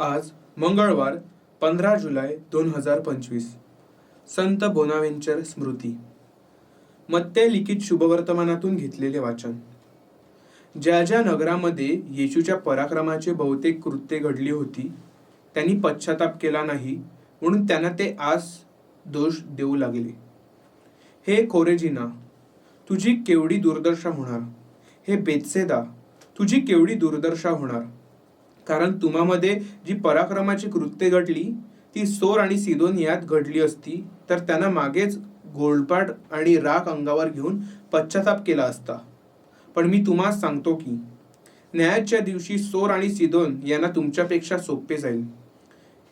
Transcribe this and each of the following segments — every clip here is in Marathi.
आज मंगळवार पंधरा जुलै दोन हजार पंचवीस. संत बोनावेंचर स्मृती. मत्ते लिखित शुभवर्तमानातून घेतलेले वाचन. ज्या ज्या नगरामध्ये येशूच्या पराक्रमाचे बहुतेक कृत्ये घडली होती त्यांनी पश्चाताप केला नाही म्हणून त्यांना ते आस दोष देऊ लागले. हे कोरेजिना तुझी केवढी दुर्दशा होणार? हे बेत्सेदा तुझी केवढी दुर्दशा होणार? कारण तुम्हामध्ये जी पराक्रमाची कृत्ये घडली ती सोर आणि सिदोन यात घडली असती तर त्यांना मागेच गोळपाट आणि राख अंगावर घेऊन पश्चाताप केला असता. पण मी तुम्हाला सांगतो की न्यायाच्या दिवशी सोर आणि सिदोन यांना तुमच्यापेक्षा सोपे जाईल.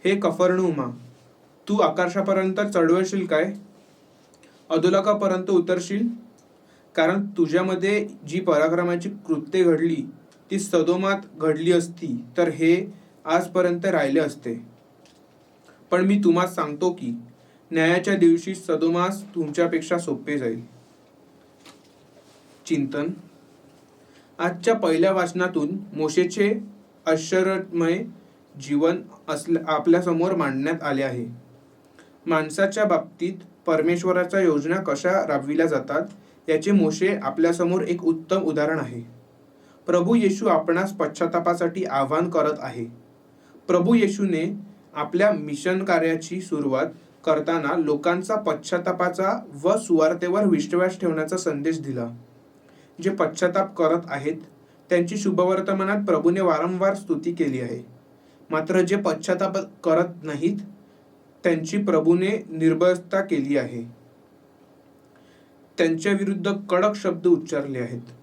हे कफरनुमा तू आकाशापर्यंत चढवशील काय? अधोलोकापर्यंत उतरशील? कारण तुझ्यामध्ये जी पराक्रमाची कृत्ये घडली ती सदोमात घडली असती तर हे आजपर्यंत राहिले असते. पण मी तुम्हाला सांगतो की न्यायाच्या दिवशी सदोमास तुमच्यापेक्षा सोपे जाईल. चिंतन. आजच्या पहिल्या वाचनातून मोशेचे आश्चर्यमय जीवन असल्या आपल्यासमोर मांडण्यात आले आहे. माणसाच्या बाबतीत परमेश्वराच्या योजना कशा राबविल्या जातात याचे मोशे आपल्यासमोर एक उत्तम उदाहरण आहे. प्रभू येशू आपणास पश्चातापासाठी आवाहन करत आहे. प्रभू येशूने आपल्या मिशन कार्याची सुरुवात करताना लोकांचा पश्चातापाचा व सुवार्तेवर विश्वास ठेवण्याचा संदेश दिला. जे पश्चाताप करत आहेत त्यांची शुभवर्तमानात प्रभूने वारंवार स्तुती केली आहे. मात्र जे पश्चाताप करत नाहीत त्यांची प्रभूने निर्भयता केली आहे. त्यांच्या विरुद्ध कडक शब्द उच्चारले आहेत.